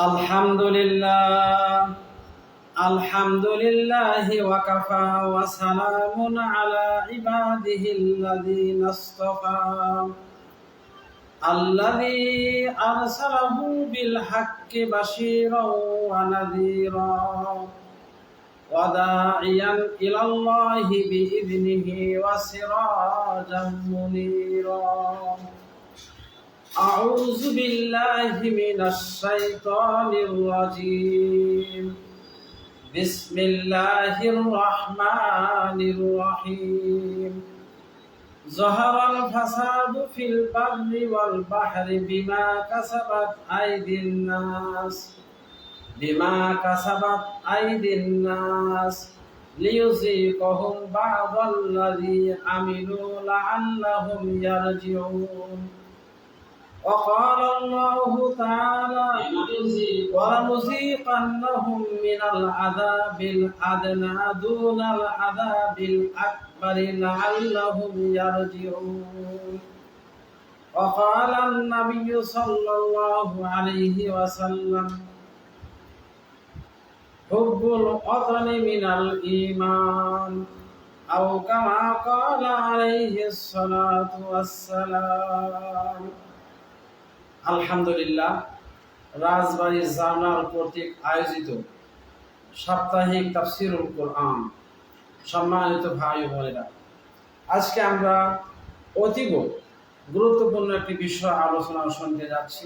الحمد لله الحمد لله وكفى وسلام على عباده الذين اصطفى الذي أرسله بالحق بشيرا ونذيرا وداعيا إلى الله بإذنه وسراجا منيرا أعوذ بالله من الشيطان الرجيم بسم الله الرحمن الرحيم ظهر الفساد في البر والبحر بما كسبت أيدي الناس بما كسبت أيدي الناس ليذيقهم بعض الذي عملوا لعلهم يرجعون وقال الله تعالى ولنذيقنهم من العذاب الأدنى دون العذاب الأكبر لعلهم يرجعون وقال النبي صلى الله عليه وسلم حب الوطن من الإيمان أو كما قال عليه الصلاة والسلام আলহামদুলিল্লাহ, রাজবাড়ি জার্নাল কর্তৃক আয়োজিত সাপ্তাহিক তাফসিরুল কোরআন। সম্মানিত ভাই বোনেরা, আজকে আমরা অতীব গুরুত্বপূর্ণ একটি বিষয় আলোচনা শুনতে যাচ্ছি,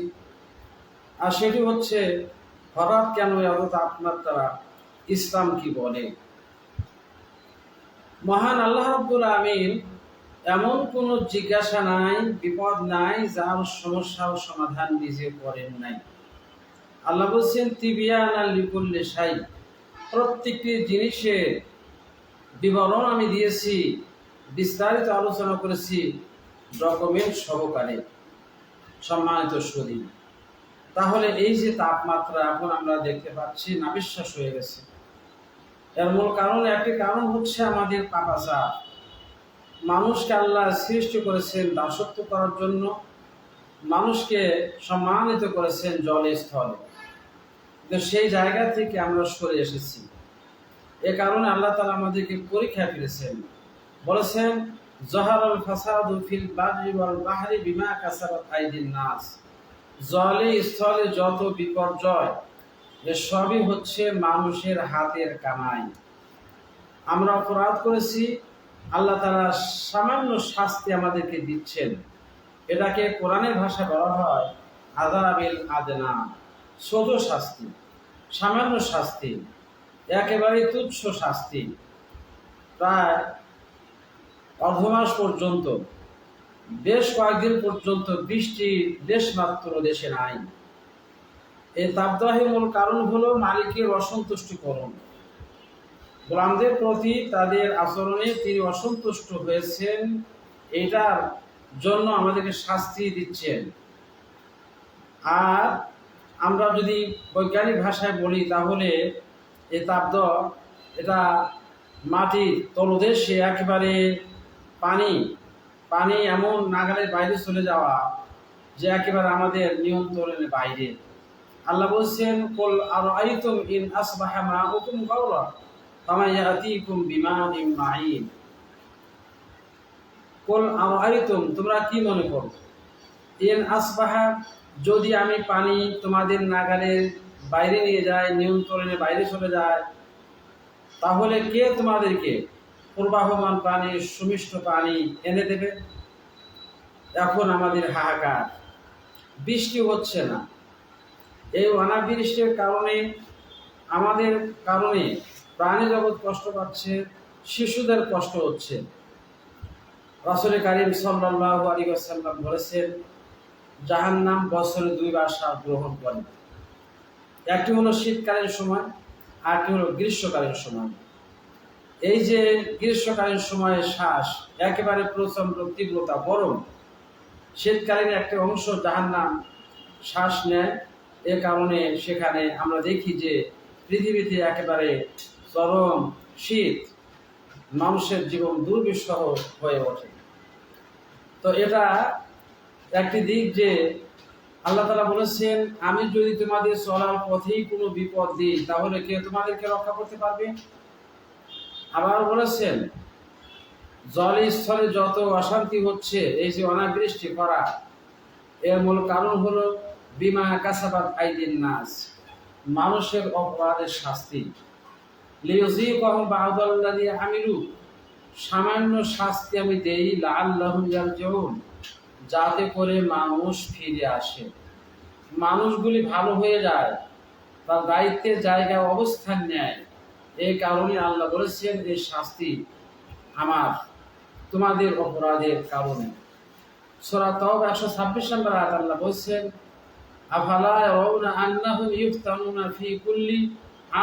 আর সেটি হচ্ছে, হঠাৎ কেন এত তাপমাত্রা ইসলাম কি বলে? মহান আল্লাহ রব্বুল আমিন এমন কোনো জিজ্ঞাসা নাই, বিপদ নাই, যার সমস্যা ও সমাধান নিজে করেন নাই। আল্লাহ বলছেন, তিবিয়ান আল্লিকুল্লে সাই প্রত্যেকটি জিনিসের বিবরণ আমি দিয়েছি, বিস্তারিত আলোচনা করেছি, ডকুমেন্ট সহকারে, সম্মানিত সদী তাহলে এই যে তাপমাত্রা এখন আমরা দেখতে পাচ্ছি, নাবিশ্বাস হয়ে গেছে। এর মূল কারণ, একটি কারণ হচ্ছে আমাদের পাপাচার। মানুষকে আল্লাহ সৃষ্টি করেছেন দাসত্ব করার জন্য, মানুষকে সম্মানিত করেছেন জলে, স্থলে। কিন্তু সেই জায়গা থেকে আমরা সরে এসেছি। এ কারণে আল্লাহ তালা আমাদেরকে পরীক্ষা ফেলেছেন বলেছেন, জহারুল ফাসাদু ফিল বাহরি ওয়াল বাহরি বিমা কাসাবাত আইদিন নাস। জলে, স্থলে যত বিপর্যয়, এ সবই হচ্ছে মানুষের হাতের কামাই আমরা অপরাধ করেছি আল্লাহ তারা সামান্য শাস্তি আমাদেরকে দিচ্ছেন। এটাকে কোরআনের ভাষা বলা হয় আদাবিল আদনা ছোট শাস্তি, সামান্য শাস্তি একেবারে তুচ্ছ শাস্তি। প্রায় অর্ধমাস পর্যন্ত, বেশ কয়েকদিন পর্যন্ত বৃষ্টি দেশ মাত্র দেশে নাই। এই তাপদাহের মূল কারণ হলো মালিকের অসন্তুষ্টিকরণ। গোলামদের প্রতি তাদের আচরণে তিনি অসন্তুষ্ট হয়েছেন, এটার জন্য আমাদেরকে শাস্তি দিচ্ছেন। আর আমরা যদি বৈজ্ঞানিক ভাষায় বলি, তাহলে এ তাব্দ এটা মাটির তলদেশে একেবারে পানি পানি এমন নাগালের বাইরে চলে যাওয়া যে একেবারে আমাদের নিয়ন্ত্রণের বাইরে। আল্লাহ বলছেন, কল আর আইতুম ইন আসবাহা মা হুকুম তোমরা কি মনে করো? ইন আসবাহা যদি আমি পানি তোমাদের নাগালের বাইরে নিয়ে যায় নিয়ন্ত্রণের বাইরে চলে যায়, তাহলে কে তোমাদেরকে প্রবাহমান পানি, সুমিষ্ট পানি এনে দেবে? এখন আমাদের হাহাকার। বৃষ্টি হচ্ছে না। এই অনাবৃষ্টির কারণে, আমাদের কারণে প্রাণী জগৎ কষ্ট পাচ্ছে, শিশুদের কষ্ট হচ্ছে। রাসুলের কারিম সাল্লাহ আলী বলেছেন জাহান নাম বছরে দুইবার শ্বাস গ্রহণ করে। একটি হলো শীতকালীন সময় আরটি হলো গ্রীষ্মকালীন সময়। এই যে গ্রীষ্মকালীন সময়ে শ্বাস একেবারে প্রচণ্ড তীব্রতা, গরম, শীতকালীন একটি অংশ জাহান নাম শ্বাস নেয়। এ কারণে সেখানে আমরা দেখি যে পৃথিবীতে একেবারে চরম শীত মানুষের জীবন দুর্বিষহ হয়ে ওঠে। তো এটা একটি দিক যে আল্লাহ তালা বলেছেন, আমি যদি তোমাদের চলার পথেই কোনো বিপদ দিই, তাহলে কে তোমাদেরকে রক্ষা করতে পারবে? আবার বলেছেন, জল স্থলে যত অশান্তি হচ্ছে, এই যে অনাবৃষ্টি করা, এর মূল কারণ হলো বিমা কাসাবাত আইদিন নাস, মানুষের অপরাধের শাস্তি। লিউজি কহম বাউদাল্লাদি আমিরু সামান্য শাস্তি আমি দেই লাল্লাহুম ইয়ারজিউন যাতে করে মানুষ ফিরে আসে। মানুষগুলি ভালো হয়ে যায়, তার দায়িত্বের জায়গায় অবস্থান নেয়। এই কারণে আল্লাহ বলেছেন এই শাস্তি আমার, তোমাদের অপরাধের কারণে। সোরা তব একশো ছাব্বিশ নম্বর আয়াত আল্লাহ বলছেন, আফালা আন্নাহুম ইফতানুনা ফি কুল্লি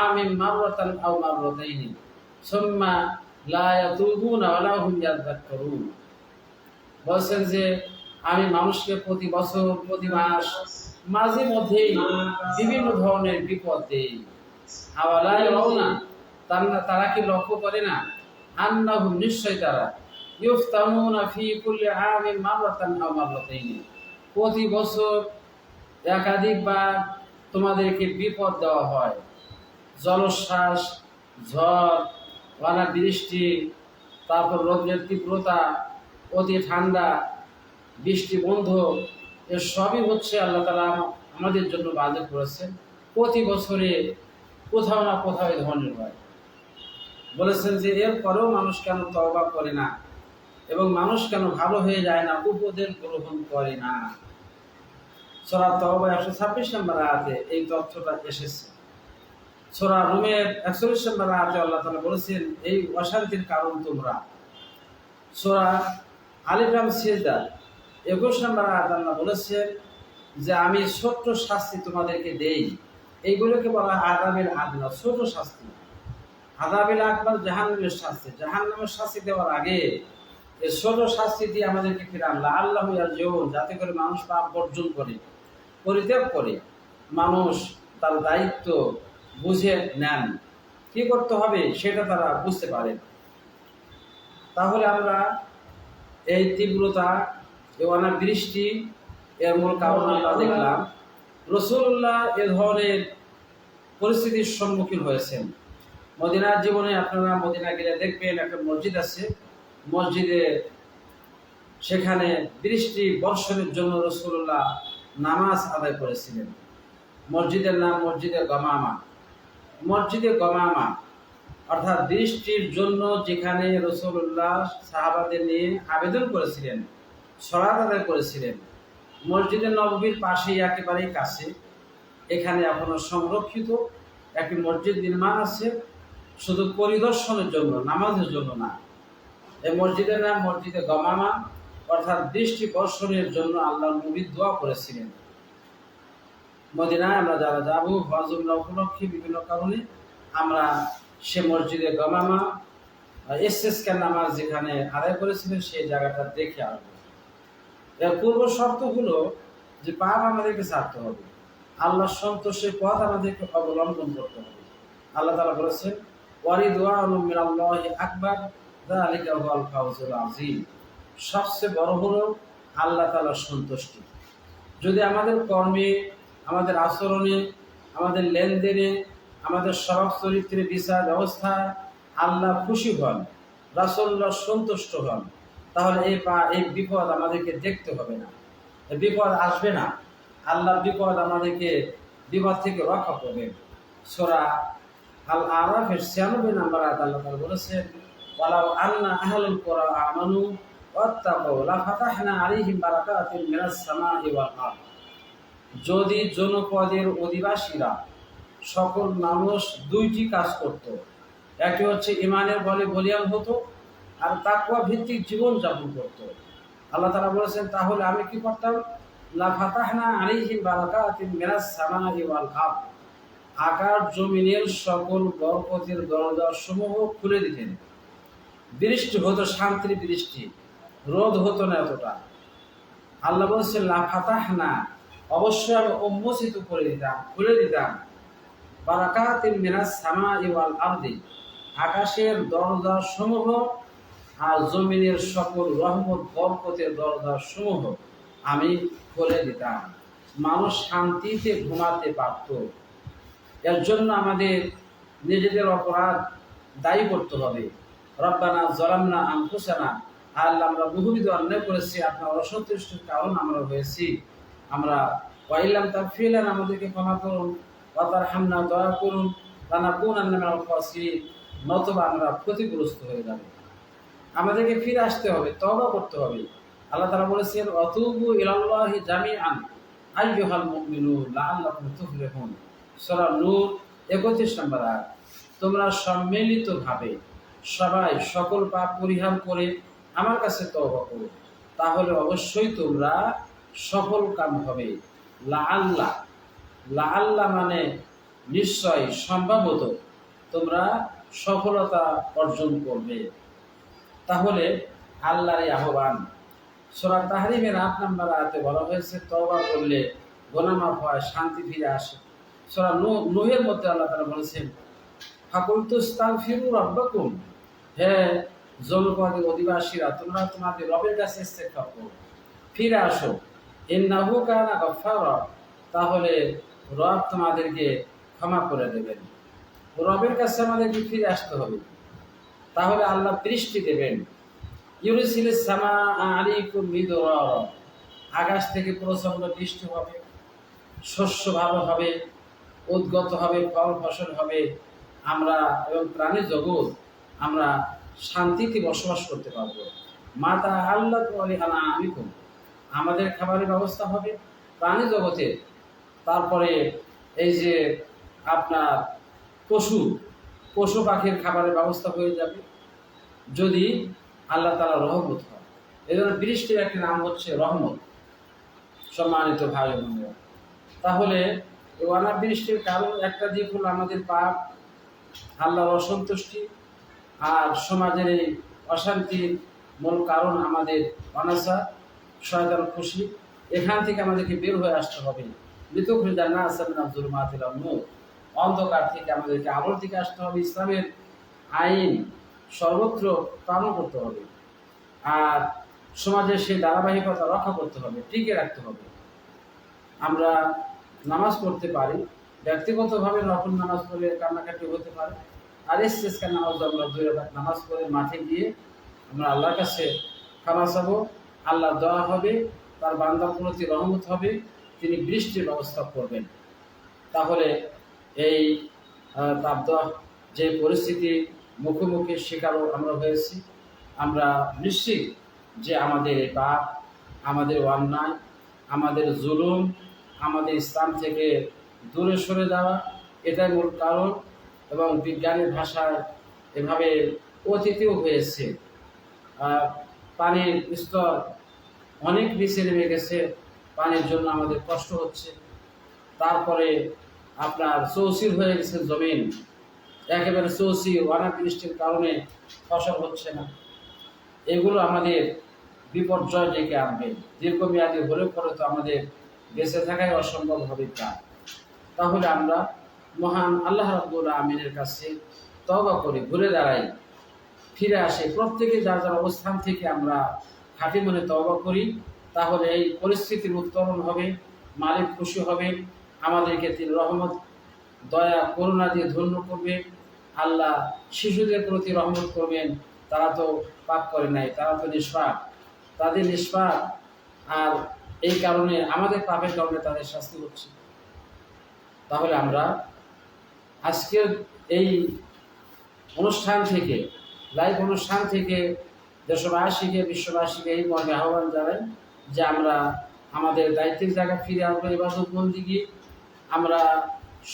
আমিন মাররাতান আও মাররাতাইনি। সুম্মা লা ইয়াতুবুনা ওয়া লা হুম ইয়াযাক্কারুন যে, আমি মানুষকে প্রতি বছর, প্রতি মাস, মাঝে বিভিন্ন ধরনের বিপদ দেই। আওয়ালা ইয়ারাউনা, তারা তারা কি লক্ষ্য করে না? আন্নাহুম নিশ্চয় তারা। ইফতানুনা ফি কুল্লি আমিন মাররাতান আও মাররাতাইনি। প্রতি বছর একাধিকবার তোমাদেরকে বিপদ দেওয়া হয়। জলশ্বাস ঝড় অনা বৃষ্টি, তারপর রোদের তীব্রতা, অতি ঠান্ডা, বৃষ্টি বন্ধ এর সবই হচ্ছে আল্লাহ তালা আমাদের জন্য বাজে করেছেন। প্রতি বছরে কোথাও না কোথাও এই ধরনের হয়। বলেছেন যে, এরপরেও মানুষ কেন তওবা করে না? এবং মানুষ কেন ভালো হয়ে যায় না? উপদেশ গ্রহণ করে না। সোরা তওবা একশো ছাব্বিশ নম্বর আয়াতে এই তথ্যটা এসেছে। সোরা রুমের একচল্লিশ নম্বর আয়াতে আল্লাহ তালা বলেছেন, এই অশান্তির কারণ তোমরা। সোরা আলিফাম সিজদা একুশ নম্বর আয়াত আল্লাহ বলেছেন যে, আমি ছোট্ট শাস্তি তোমাদেরকে দেই। এইগুলোকে বলা আদাবের আদনা ছোট শাস্তি। আদাবের আকবর জাহান্নামের শাস্তি। জাহান্নামের শাস্তি দেওয়ার আগে এই ছোট শাস্তি দিয়ে আমাদেরকে ফিরে আনলা আল্লাহ জীবন যাতে করে মানুষ পাপ বর্জন করে, পরিত্যাগ করে। মানুষ তার দায়িত্ব বুঝে নেন। কি করতে হবে সেটা তারা বুঝতে পারেন তাহলে আমরা এই তীব্রতা এই অনাবৃষ্টি এর মূল কারণ আমরা দেখলাম। রসুল্লাহ এ ধরনের পরিস্থিতির সম্মুখীন হয়েছেন। মদিনার জীবনে আপনারা মদিনা গেলে দেখবেন একটা মসজিদ আছে। মসজিদে সেখানে বৃষ্টি বর্ষণের জন্য রসুল্লাহ নামাজ আদায় করেছিলেন। মসজিদের নাম মসজিদে গমামা। মসজিদে গমামা, অর্থাৎ দৃষ্টির জন্য যেখানে রসুল্লাহ সাহাবাদের নিয়ে আবেদন করেছিলেন সরাত আদায় করেছিলেন মসজিদের নববীর পাশেই একেবারেই কাছে, এখানে এখনও সংরক্ষিত, একটি মসজিদ নির্মাণ আছে, শুধু পরিদর্শনের জন্য, নামাজের জন্য না। এই মসজিদের নাম মসজিদে গমামা, অর্থাৎ বৃষ্টি বর্ষণের জন্য আল্লাহ নবী দোয়া করেছিলেন। মদিনায় আমরা যারা যাব হজুল্লাহ উপলক্ষে বিভিন্ন কারণে আমরা সে মসজিদে গমামা এসএসকে নামাজ যেখানে আদায় করেছিলেন, সেই জায়গাটা দেখে আসব। এর পূর্ব শর্ত হলো যে পাপ আমাদেরকে ছাড়তে হবে। আল্লাহ সন্তোষের পথ আমাদেরকে অবলম্বন করতে হবে। আল্লাহ তালা বলেছেন ওয়ারি দোয়া আল্লাহ আকবর দালিকা হুয়াল ফাউজুল আজিম সবচেয়ে বড় হলো আল্লাহ তালার সন্তুষ্টি। যদি আমাদের কর্মে আমাদের আচরণে, আমাদের লেনদেনে, আমাদের স্বভাব চরিত্রে বিচার ব্যবস্থা, আল্লাহ খুশি হন রাসল্লাহ সন্তুষ্ট হন, তাহলে এই পা, এই বিপদ আমাদেরকে দেখতে হবে না। বিপদ আসবে না। আল্লাহ বিপদ আমাদেরকে বিপদ থেকে রক্ষা করবেন সোরা আল আরাফের ছিয়ানব্বই নাম্বার আয়াত আল্লাহ বলেছেন, ওয়ালাউ আন্না আহলুল কুরা আমানু ওয়াত্তাকু লাফাতাহনা আলাইহিম বারাকাতিন মিনাস সামাই ওয়াল যদি জনপদের অধিবাসীরা সকল মানুষ দুইটি কাজ করত, একটি হচ্ছে ইমানের বলে বলিয়ান হতো, আর তাকুয়া ভিত্তিক জীবন যাপন করত। আল্লাহ তালা বলেছেন, তাহলে আমি কি করতাম? লাফাতাহনা আলাইহিম বারাকাতিন মিনাস সামাই ওয়াল আরদ। আকার, জমিনের সকল বরকতের দরজা সমূহ খুলে দিতেন। বৃষ্টি হতো, শান্তির বৃষ্টি। রোদ হতো না এতটা। আল্লাহ বলছেন লাফাতাহ না অবশ্যই আমি উন্মোচিত করে দিতাম, খুলে দিতাম। বারাকাতিন মিনাস সামা ইওয়াল আকাশের দরজা সমূহ আর জমিনের সকল রহমত, বরকতের দরজা সমূহ আমি খুলে দিতাম। মানুষ শান্তিতে ঘুমাতে পারত। এর জন্য আমাদের নিজেদের অপরাধ দায়ী করতে হবে। রব্বানা জলামনা আনফুসানা, আল্লাহ আমরা বহুবিধ অন্যায় করেছি, আপনার অসন্তুষ্টির কারণ আমরা হয়েছি। আমরা তার ফিলান আমাদেরকে ক্ষমা করুন বা অতার হামনা দয়া করুন রানা কোন আন্নামের ফাসি নতবা আমরা ক্ষতিগ্রস্ত হয়ে যাব। আমাদেরকে ফিরে আসতে হবে তবা করতে হবে। আল্লাহ তারা বলেছেন অতুবু ইলাল্লাহি জামিআন, আইয়ুহাল মুমিনুন, লাআল্লাকুম তুফলিহুন। সূরা নূর 31 নম্বর আয়াত। তোমরা সম্মিলিতভাবে সবাই সকল পাপ পরিহার করে আমার কাছে তওবা করো। তাহলে অবশ্যই তোমরা সফল কাম হবে। লা আল্লাহ লা আল্লাহ মানে নিশ্চয় সম্ভবত তোমরা সফলতা অর্জন করবে। তাহলে আল্লাহর আহ্বান। সোরা তাহরিমের আট নম্বর আয়াতে বলা হয়েছে, তওবা করলে গোনামাফ হয়, শান্তি ফিরে আসে। সোরা নুহের মধ্যে আল্লাহ তারা বলেছেন ফাকুলতুস্তান ফিরু রব্বাকুম। হে জনপদের অধিবাসীরা, তোমরা তোমাদের রবের কাছে ইস্তেগফার করো। ফিরে আসো। ইন্নাহু কানা গফফারা, তাহলে রব তোমাদেরকে ক্ষমা করে দেবেন। রবের কাছে আমাদেরকে ফিরে আসতে হবে। তাহলে আল্লাহ বৃষ্টি দেবেন। ইউরিসিল সামা আলাইকুম মিদরা আকাশ থেকে প্রচণ্ড বৃষ্টি হবে, শস্য ভালো হবে, উদ্গত হবে, ফল ফসল হবে, আমরা এবং প্রাণী জগৎ, আমরা শান্তিতে বসবাস করতে পারব। মাতা আল্লাহ আনা আমি আমাদের খাবারের ব্যবস্থা হবে। প্রাণী জগতে তারপরে এই যে আপনার পশু পশু পাখির খাবারের ব্যবস্থা হয়ে যাবে। যদি আল্লাহ তালা রহমত হয়। এই জন্য বৃষ্টির একটি নাম হচ্ছে রহমত। সম্মানিত ভাই বোনেরা, তাহলে এই অনাবৃষ্টির কারণ একটা দিক হলো আমাদের পাপ, আল্লাহর অসন্তুষ্টি, আর সমাজের এই অশান্তির মূল কারণ আমাদের অনাসা শয়তান খুশি, এখান থেকে আমাদেরকে বের হয়ে আসতে হবে। মৃতক জান্না আসামিন আব্দুল মাহাতিল অন্ধকার থেকে আমাদেরকে আলোর দিকে আসতে হবে। ইসলামের আইন সর্বত্র পালন করতে হবে। আর সমাজের সেই ধারাবাহিকতা রক্ষা করতে হবে, টিকে রাখতে হবে। আমরা নামাজ পড়তে পারি, ব্যক্তিগতভাবে নকল নামাজ পড়লে কান্নাকাটি হতে পারে। আর এসেসকার নামাজ আমরা দুই নামাজ পড়ে মাঠে গিয়ে আমরা আল্লাহর কাছে ক্ষমা চাবো। আল্লাহ দোয়া হবে, তার বান্দার প্রতি রহমত হবে, তিনি বৃষ্টির ব্যবস্থা করবেন। তাহলে এই তাপদাহ যে পরিস্থিতি মুখোমুখি শিকারও আমরা হয়েছি, আমরা নিশ্চিত যে আমাদের এই পাপ, আমাদের অন্যায়, আমাদের জুলুম, আমাদের ইসলাম থেকে দূরে সরে যাওয়া, এটাই মূল কারণ এবং বিজ্ঞানের ভাষায় এভাবে অতীতেও হয়েছে। পানির স্তর অনেক নিচে নেমে গেছে, পানির জন্য আমাদের কষ্ট হচ্ছে। তারপরে আপনার চৌচির হয়ে গেছে জমিন। একেবারে চৌচি অনাবৃষ্টির কারণে ফসল হচ্ছে না। এগুলো আমাদের বিপর্যয় ডেকে আনবে। দীর্ঘমেয়াদী হলে পরে তো আমাদের বেঁচে থাকাই অসম্ভব হবে তা। তাহলে আমরা মহান আল্লাহ রাবুল আমিনের কাছে তবা করি, ঘুরে দাঁড়াই। ফিরে আসে প্রত্যেকে যার যার অবস্থান থেকে আমরা খাঁটি মনে তবা করি, তাহলে এই পরিস্থিতির উত্তরণ হবে, মালিক খুশি হবে, আমাদেরকে তিনি রহমত, দয়া, করুণা দিয়ে ধন্য করবে, আল্লাহ শিশুদের প্রতি রহমত করবেন, তারা তো পাপ করে নাই, তারা তো নিষ্পাপ। তাদের নিষ্পাপ আর এই কারণে আমাদের পাপের কারণে তাদের শাস্তি হচ্ছে। তাহলে আমরা আজকের এই অনুষ্ঠান থেকে লাইভ অনুষ্ঠান থেকে দেশবাসীকে, বিশ্ববাসীকে এই মর্মে আহ্বান জানাই যে আমরা আমাদের দায়িত্বের জায়গা ফিরে আসব এবাদত বন্দিগি। আমরা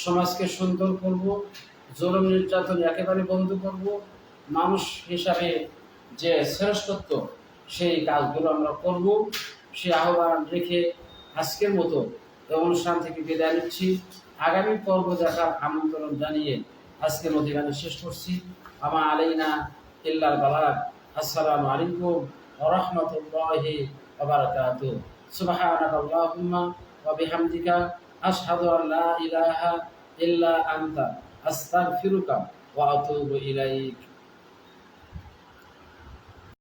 সমাজকে সুন্দর করব জরম নির্যাতন একেবারে বন্ধ করব। মানুষ হিসাবে যে শ্রেষ্ঠত্ব, সেই কাজগুলো আমরা করব। সে আহ্বান রেখে আজকের মতো অনুষ্ঠান থেকে বিদায় নিচ্ছি। আগামী পর্ব দেখার আমন্ত্রণ জানিয়ে আজকের মতো এখানে শেষ করছি। আমা আলাইনা إلا البلاغ السلام عليكم ورحمة الله وبركاته. سبحانك اللهم وبحمدك أشهد أن لا إله إلا أنت أستغفرك وأتوب إليك.